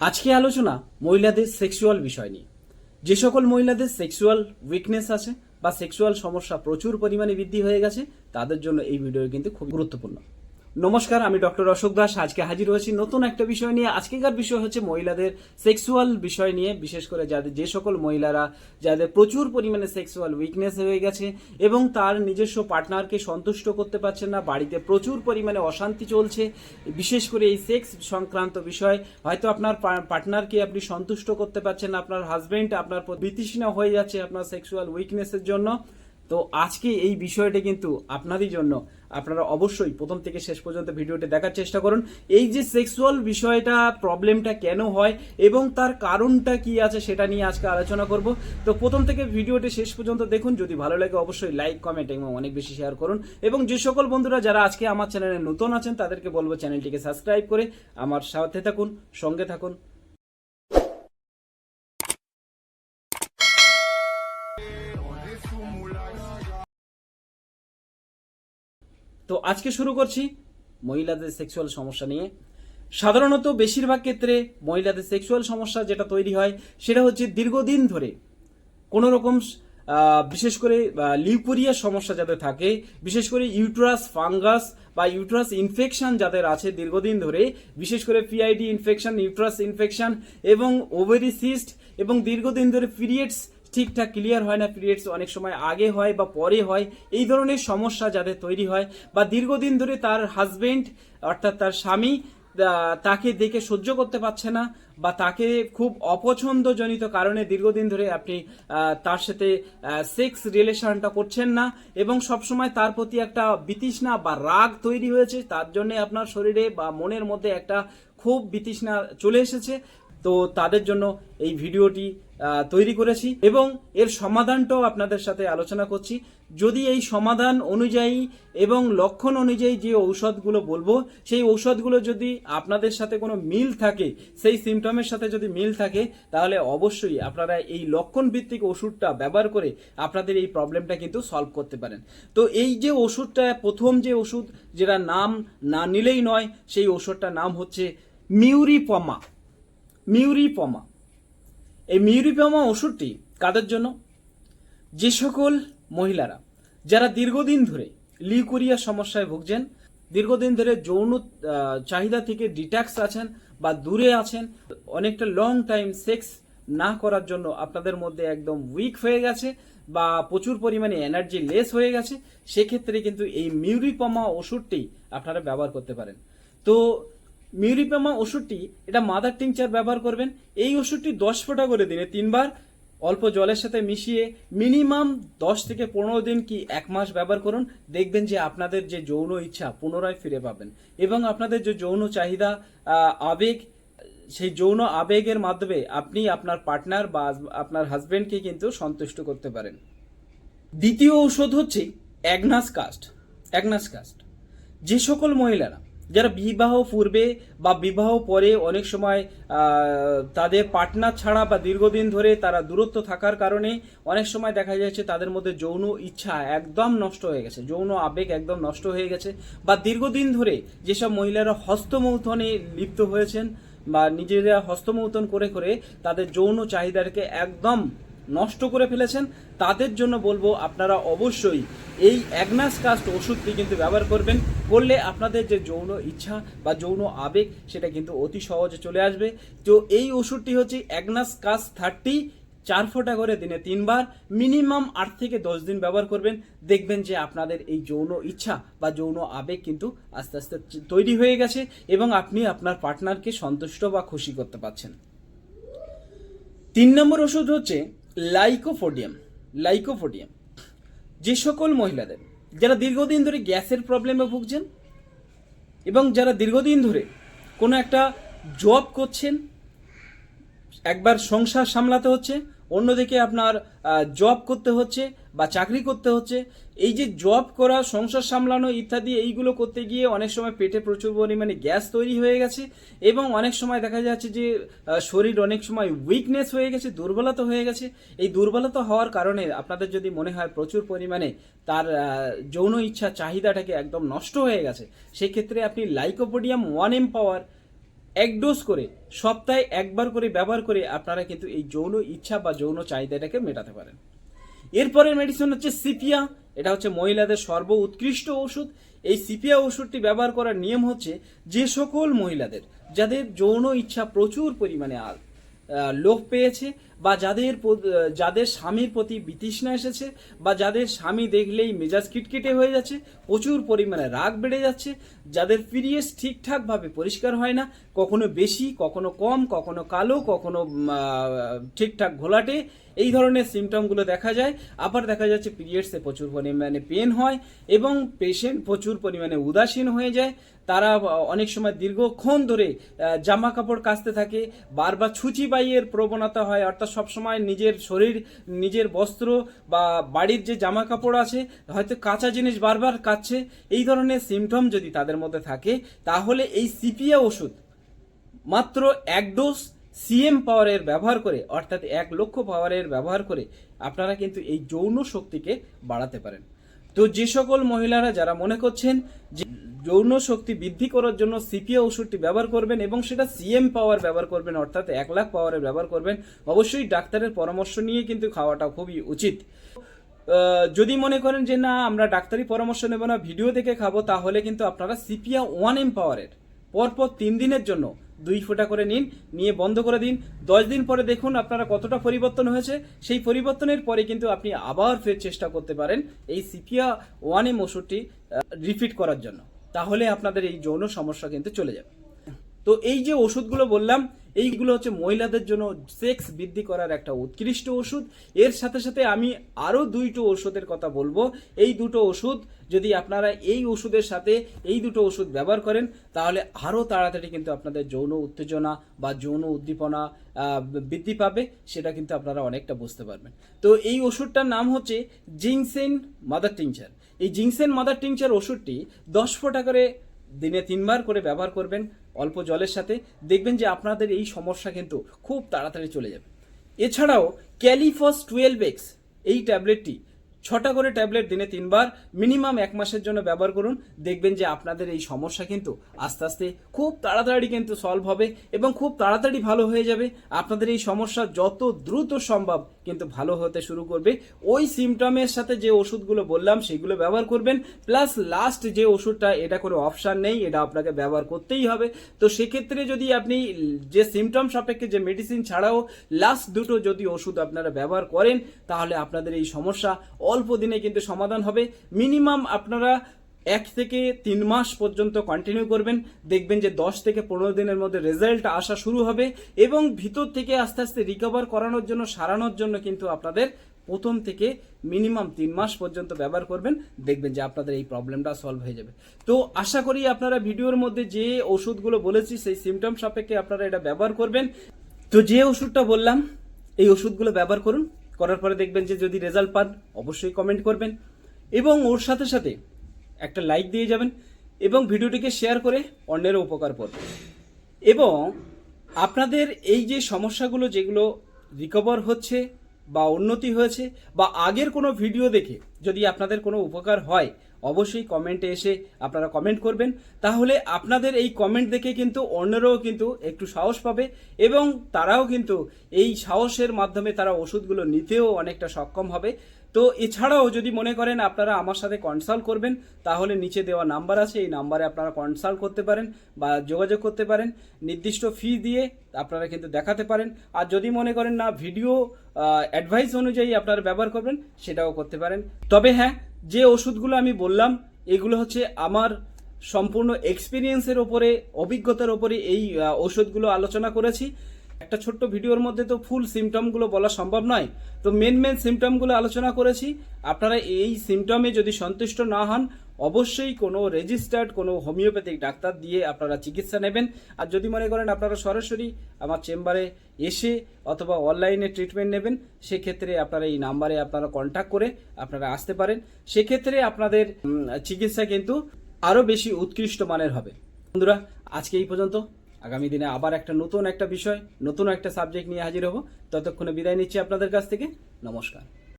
আজকে আলোচনা মহিলাদের সেক্সুয়াল বিষয় নিয়ে। যে সকল মহিলাদের সেক্সুয়াল উইকনেস আছে বা সেক্সুয়াল সমস্যা প্রচুর পরিমাণে বৃদ্ধি হয়ে গেছে, তাদের জন্য এই ভিডিও কিন্তু খুব গুরুত্বপূর্ণ। নমস্কার, আমি ডক্টর অশোক দাস। আজকে হাজির হয়েছি নতুন একটা বিষয় নিয়ে। আজকেকার বিষয় হচ্ছে মহিলাদের সেক্সুয়াল বিষয় নিয়ে, বিশেষ করে যাদের যে সকল মহিলারা, যাদের প্রচুর পরিমাণে সেক্সুয়াল উইকনেস হয়ে গেছে এবং তার নিজস্ব পার্টনারকে সন্তুষ্ট করতে পারছেন না, বাড়িতে প্রচুর পরিমাণে অশান্তি চলছে, বিশেষ করে এই সেক্স সংক্রান্ত বিষয়। হয়তো আপনার পার্টনারকে আপনি সন্তুষ্ট করতে পারছেন না, আপনার হাজবেন্ড আপনার বিতৃষ্ণা হয়ে যাচ্ছে আপনার সেক্সুয়াল উইকনেসের জন্য। তো আজকে এই বিষয়টি কিন্তু আপনারই জন্য। আপনারা অবশ্যই প্রথম থেকে শেষ পর্যন্ত ভিডিওটি দেখার চেষ্টা করুন। এই যে সেক্সুয়াল বিষয়টা প্রবলেমটা কেন হয় এবং তার কারণটা কি আছে সেটা নিয়ে আজকে আলোচনা করব। তো প্রথম থেকে ভিডিওটি শেষ পর্যন্ত দেখুন। যদি ভালো লাগে অবশ্যই লাইক কমেন্ট এবং অনেক বেশি শেয়ার করুন। এবং যে সকল বন্ধুরা যারা আজকে আমার চ্যানেলে নতুন আছেন, তাদেরকে বলব চ্যানেলটিকে সাবস্ক্রাইব করে আমার সাথে থাকুন, সঙ্গে থাকুন। তো আজকে শুরু করছি মহিলাদের সেক্সুয়াল সমস্যা নিয়ে। সাধারণত বেশিরভাগ ক্ষেত্রে মহিলাদের সেক্সুয়াল সমস্যা যেটা তৈরি হয়, সেটা হচ্ছে দীর্ঘদিন ধরে কোনো রকম বিশেষ করে লিউকোরিয়ার সমস্যা যাদের থাকে, বিশেষ করে ইউট্রাস ফাঙ্গাস বা ইউট্রাস ইনফেকশন যাদের আছে দীর্ঘদিন ধরে, বিশেষ করে পিআইডি ইনফেকশন ইউট্রাস ইনফেকশন এবং ওভারি সিস্ট এবং দীর্ঘদিন ধরে পিরিয়ডস ঠিকঠাক ক্লিয়ার হয় না পিরিয়ডস অনেক সময় আগে হয় বা পরে হয়, এই ধরনের সমস্যা যাদের তৈরি হয় বা দীর্ঘদিন ধরে তার হাজবেন্ড অর্থাৎ তার স্বামী তাকে দেখে সহ্য করতে পারছে না বা তাকে খুব অপছন্দজনিত কারণে দীর্ঘদিন ধরে আপনি তার সাথে সেক্স রিলেশনটা করছেন না এবং সবসময় তার প্রতি একটা বিতৃষ্ণা বা রাগ তৈরি হয়েছে, তার জন্য আপনার শরীরে বা মনের মধ্যে একটা খুব বিতৃষ্ণা চলে এসেছে। তো তাদের জন্য এই ভিডিওটি তৈরি করেছি এবং এর সমাধানটাও আপনাদের সাথে আলোচনা করছি। যদি এই সমাধান অনুযায়ী এবং লক্ষণ অনুযায়ী যে ঔষধগুলো বলব, সেই ঔষধগুলো যদি আপনাদের সাথে কোনো মিল থাকে, সেই সিমটমের সাথে যদি মিল থাকে, তাহলে অবশ্যই আপনারা এই লক্ষণ ভিত্তিক ওষুধটা ব্যবহার করে আপনাদের এই প্রবলেমটা কিন্তু সলভ করতে পারেন। তো এই যে ওষুধটা, প্রথম যে ওষুধ যেটা নাম না নিলেই নয়, সেই ওষুধটার নাম হচ্ছে মিউরিপমা। মিউরিপমা। এই মিউরিপমা ওষুধটি কাদের জন্য? যে সকল মহিলারা, যারা দীর্ঘদিন ধরে লিউকোরিয়া সমস্যায় ভুগছেন, দীর্ঘদিন ধরে যৌন চাহিদা থেকে ডিট্যাক্স আছেন বা দূরে আছেন, অনেকটা লং টাইম সেক্স না করার জন্য আপনাদের মধ্যে একদম উইক হয়ে গেছে বা প্রচুর পরিমাণে এনার্জি লেস হয়ে গেছে, সেক্ষেত্রে কিন্তু এই মিউরিপমা ওষুধটি আপনারা ব্যবহার করতে পারেন। তো মিউরিপেমা ওষুধটি এটা মাদার টিংচার ব্যবহার করবেন। এই ওষুধটি দশ ফোঁটা করে দিনে তিনবার। অল্প জলের সাথে মিশিয়ে মিনিমাম দশ থেকে পনেরো দিন কি এক মাস ব্যবহার করুন। দেখবেন যে আপনাদের যে যৌন ইচ্ছা পুনরায় ফিরে পাবেন। এবং আপনাদের যে যৌন চাহিদা আবেগ, সেই যৌন আবেগের মাধ্যমে আপনি আপনার পার্টনার বা আপনার হাজবেন্ডকে কিন্তু সন্তুষ্ট করতে পারেন। দ্বিতীয় ঔষধ হচ্ছে অ্যাগনাস কাস্ট অ্যাগনাস কাস্ট যে সকল মহিলারা যারা বিবাহ পূর্বে বা বিবাহ পরে অনেক সময় তাদের পার্টনার ছাড়া বা দীর্ঘদিন ধরে তারা দূরত্ব থাকার কারণে অনেক সময় দেখা যাচ্ছে তাদের মধ্যে যৌন ইচ্ছা একদম নষ্ট হয়ে গেছে, যৌন আবেগ একদম নষ্ট হয়ে গেছে বা দীর্ঘদিন ধরে যেসব মহিলারা হস্তমৌথনে লিপ্ত হয়েছেন বা নিজেরা হস্তমৌথন করে করে তাদের যৌন চাহিদাকে একদম নষ্ট করে ফেলেছেন, তাদের জন্য বলব আপনারা অবশ্যই এই অ্যাগনাস কাস্ট ওষুধটি কিন্তু ব্যবহার করবেন। করলে আপনাদের যে যৌন ইচ্ছা বা যৌন আবেগ, সেটা কিন্তু অতি সহজে চলে আসবে। তো এই ওষুধটি হচ্ছে অ্যাগনাস কাস্ট থার্টি চার ফোঁটা করে দিনে তিনবার, মিনিমাম আট থেকে দশ দিন ব্যবহার করবেন। দেখবেন যে আপনাদের এই যৌন ইচ্ছা বা যৌন আবেগ কিন্তু আস্তে আস্তে তৈরি হয়ে গেছে এবং আপনি আপনার পার্টনারকে সন্তুষ্ট বা খুশি করতে পারছেন। তিন নম্বর ওষুধ হচ্ছে লাইকোফোডিয়াম লাইকোফোডিয়াম। যে সকল মহিলাদের, যারা দীর্ঘদিন ধরে গ্যাসের প্রবলেমে ভুগছেন এবং যারা দীর্ঘদিন ধরে কোনো একটা জব করছেন, একবার সংসার সামলাতে হচ্ছে অন্যদিকে আপনার জব করতে হচ্ছে বা চাকরি করতে হচ্ছে, এই যে জব করা, সংসার সামলানো ইত্যাদি, এইগুলো করতে গিয়ে অনেক সময় পেটে প্রচুর পরিমাণে গ্যাস তৈরি হয়ে গেছে এবং অনেক সময় দেখা যাচ্ছে যে শরীর অনেক সময় উইকনেস হয়ে গেছে, দুর্বলতা হয়ে গেছে। এই দুর্বলতা হওয়ার কারণে আপনাদের যদি মনে হয় প্রচুর পরিমাণে তার যৌন ইচ্ছা, চাহিদাটাকে একদম নষ্ট হয়ে গেছে, সেক্ষেত্রে আপনি লাইকোপোডিয়াম ওয়ান এম পাওয়ার এক ডোজ করে সপ্তাহে একবার করে ব্যবহার করে আপনারা কিন্তু এই যৌন ইচ্ছা বা যৌন চাহিদাটাকে মেটাতে পারেন। এরপরের মেডিসিন হচ্ছে সিপিয়া এটা হচ্ছে মহিলাদের সর্ব উৎকৃষ্ট ওষুধ। এই সিপিয়া ওষুধটি ব্যবহার করার নিয়ম হচ্ছে যে সকল মহিলাদের যাদের যৌন ইচ্ছা প্রচুর পরিমাণে আ- আহ, লোভ পেয়েছে বা যাদের যাদের স্বামীর প্রতি বিতৃষ্ণা এসেছে বা যাদের স্বামী দেখলেই মেজাজ কিটকিটে হয়ে যাচ্ছে প্রচুর পরিমাণে রাগ বেড়ে যাচ্ছে যাদের পিরিয়ডস ঠিকঠাকভাবে পরিষ্কার হয় না কখনো বেশি, কখনো কম, কখনো কালো, কখনো ঠিকঠাক ঘোলাটে, এই ধরনের সিমটমগুলো দেখা যায়। আবার দেখা যাচ্ছে পিরিয়ডসে প্রচুর পরিমাণে পেন হয় এবং পেশেন্ট প্রচুর পরিমাণে উদাসীন হয়ে যায়। তারা অনেক সময় দীর্ঘক্ষণ ধরে জামা কাপড় কাচতে থাকে, বারবার ছুচি বাইয়ের প্রবণতা হয়, অর্থাৎ সবসময় নিজের শরীর, নিজের বস্ত্র বা বাড়ির যে জামা কাপড় আছে, হয়তো কাঁচা জিনিস বারবার কাচ্ছে। এই ধরনের সিমটম যদি তাদের মধ্যে থাকে, তাহলে এই সিপিয়া ওষুধ মাত্র এক ডোজ সিএম পাওয়ারের ব্যবহার করে, অর্থাৎ এক লক্ষ পাওয়ারের ব্যবহার করে আপনারা কিন্তু এই যৌন শক্তিকে বাড়াতে পারেন। তো যে সকল মহিলারা যারা মনে করছেন যে যৌন শক্তি বৃদ্ধি করার জন্য সিপিএ ওষুধটি ব্যবহার করবেন এবং সেটা সিএম পাওয়ার ব্যবহার করবেন, অর্থাৎ এক লাখ পাওয়ারের ব্যবহার করবেন, অবশ্যই ডাক্তারের পরামর্শ নিয়ে কিন্তু খাওয়াটা খুবই উচিত। যদি মনে করেন যে না, আমরা ডাক্তারি পরামর্শ নেব না, ভিডিও দেখে খাব, তাহলে কিন্তু আপনারা সিপিয়া ওয়ান এম পাওয়ারের পরপর তিন দিনের জন্য দুই ফোঁটা করে নিন, নিয়ে বন্ধ করে দিন। দশ দিন পরে দেখুন আপনারা কতটা পরিবর্তন হয়েছে। সেই পরিবর্তনের পরে কিন্তু আপনি আবার ফের চেষ্টা করতে পারেন এই সিপিয়া ওয়ান এম ওষুধটি রিপিট করার জন্য। তাহলে আপনাদের এই যৌন সমস্যা কিন্তু চলে যাবে। তো এই যে ওষুধগুলো বললাম এইগুলো হচ্ছে মহিলাদের জন্য সেক্স বৃদ্ধি করার একটা উৎকৃষ্ট ওষুধ। এর সাথে সাথে আমি আরও দুইটো ওষুধের কথা বলব। এই দুটো ওষুধ যদি আপনারা এই ওষুধের সাথে এই দুটো ওষুধ ব্যবহার করেন, তাহলে আরও তাড়াতাড়ি কিন্তু আপনাদের যৌন উত্তেজনা বা যৌন উদ্দীপনা বৃদ্ধি পাবে, সেটা কিন্তু আপনারা অনেকটা বুঝতে পারবেন। তো এই ওষুধটার নাম হচ্ছে জিংসেন মাদার টিংচার। এই জিংসেন মাদার টিংচার ওষুধটি দশ ফোঁটা করে দিনে তিনবার করে ব্যবহার করবেন। অল্প জলের সাথে দেখবেন যে আপনাদের এই সমস্যা কিন্তু খুব তাড়াতাড়ি চলে যাবে। এছাড়াও ক্যালিফস টুয়েলভ এক্স, এই ট্যাবলেটটি ছটা করে ট্যাবলেট দিনে তিনবার মিনিমাম এক মাসের জন্য ব্যবহার করুন। দেখবেন যে আপনাদের এই সমস্যা কিন্তু আস্তে আস্তে খুব তাড়াতাড়ি কিন্তু সলভ হবে এবং খুব তাড়াতাড়ি ভালো হয়ে যাবে। আপনাদের এই সমস্যা যত দ্রুত সম্ভব কিন্তু ভালো হতে শুরু করবে। ওই সিমটমের সাথে যে ওষুধগুলো বললাম, সেগুলো ব্যবহার করবেন। প্লাস লাস্ট যে ওষুধটা, এটা কোনো অপশান নেই, এটা আপনাকে ব্যবহার করতেই হবে। তো সেক্ষেত্রে যদি আপনি যে সিমটম সাপেক্ষে যে মেডিসিন ছাড়াও লাস্ট দুটো যদি ওষুধ আপনারা ব্যবহার করেন, তাহলে আপনাদের এই সমস্যা অল্প দিনে কিন্তু সমাধান হবে। মিনিমাম আপনারা এক থেকে তিন মাস পর্যন্ত কন্টিনিউ করবেন। দেখবেন যে দশ থেকে পনেরো দিনের মধ্যে রেজাল্ট আসা শুরু হবে এবং ভিতর থেকে আস্তে আস্তে রিকভার করানোর জন্য, সারানোর জন্য কিন্তু আপনাদের প্রথম থেকে মিনিমাম তিন মাস পর্যন্ত ব্যবহার করবেন। দেখবেন যে আপনাদের এই প্রবলেমটা সলভ হয়ে যাবে। তো আশা করি আপনারা ভিডিওর মধ্যে যে ওষুধগুলো বলেছি, সেই সিমটম সাপেক্ষে আপনারা এটা ব্যবহার করবেন। তো যে ওষুধটা বললাম, এই ওষুধগুলো ব্যবহার করুন। করার পরে দেখবেন যে যদি রেজাল্ট পান, অবশ্যই কমেন্ট করবেন। এবং ওর সাথে সাথে একটা লাইক দিয়ে যাবেন এবং ভিডিওটিকে শেয়ার করে অন্যেরও উপকার করবেন এবং আপনাদের এই যে সমস্যাগুলো যেগুলো রিকভার হচ্ছে বা উন্নতি হয়েছে বা আগের কোনো ভিডিও দেখে যদি আপনাদের কোনো উপকার হয়, অবশ্যই কমেন্টে এসে আপনারা কমেন্ট করবেন। তাহলে আপনাদের এই কমেন্ট দেখে কিন্তু অন্যরাও কিন্তু একটু সাহস পাবে এবং তারাও কিন্তু এই সাহসের মাধ্যমে তারা ওষুধগুলো নিতেও অনেকটা সক্ষম হবে। তো এছাড়াও যদি মনে করেন আপনারা আমার সাথে কনসাল্ট করবেন, তাহলে নিচে দেওয়া নাম্বার আছে, এই নাম্বারে আপনারা কনসাল্ট করতে পারেন বা যোগাযোগ করতে পারেন। নির্দিষ্ট ফি দিয়ে আপনারা কিন্তু দেখাতে পারেন। আর যদি মনে করেন না ভিডিও অ্যাডভাইস অনুযায়ী আপনারা ব্যবহার করবেন, সেটাও করতে পারেন। তবে হ্যাঁ যে ওষুধগুলো আমি বললাম, এগুলো হচ্ছে আমার সম্পূর্ণ এক্সপিরিয়েন্সের ওপরে, অভিজ্ঞতার ওপরে এই ওষুধগুলো আলোচনা করেছি। একটা ছোট্ট ভিডিওর মধ্যে তো ফুল সিমটমগুলো বলা সম্ভব নয়। তো মেন মেন সিমটমগুলো আলোচনা করেছি। আপনারা এই সিমটমে যদি সন্তুষ্ট না হন, অবশ্যই কোনো রেজিস্টার্ড কোনো হোমিওপ্যাথিক ডাক্তার দিয়ে আপনারা চিকিৎসা নেবেন। আর যদি মনে করেন আপনারা সরাসরি আমার চেম্বারে এসে অথবা অনলাইনে ট্রিটমেন্ট নেবেন, সেক্ষেত্রে আপনারা এই নাম্বারে আপনারা কন্ট্যাক্ট করে আপনারা আসতে পারেন। সেক্ষেত্রে আপনাদের চিকিৎসা কিন্তু আরও বেশি উৎকৃষ্ট মানের হবে। বন্ধুরা, আজকে এই পর্যন্ত। আগামী দিনে আবার একটা নতুন একটা বিষয়, নতুন একটা সাবজেক্ট নিয়ে হাজির হব। ততক্ষণে বিদায় নিচ্ছি আপনাদের কাছ থেকে। নমস্কার।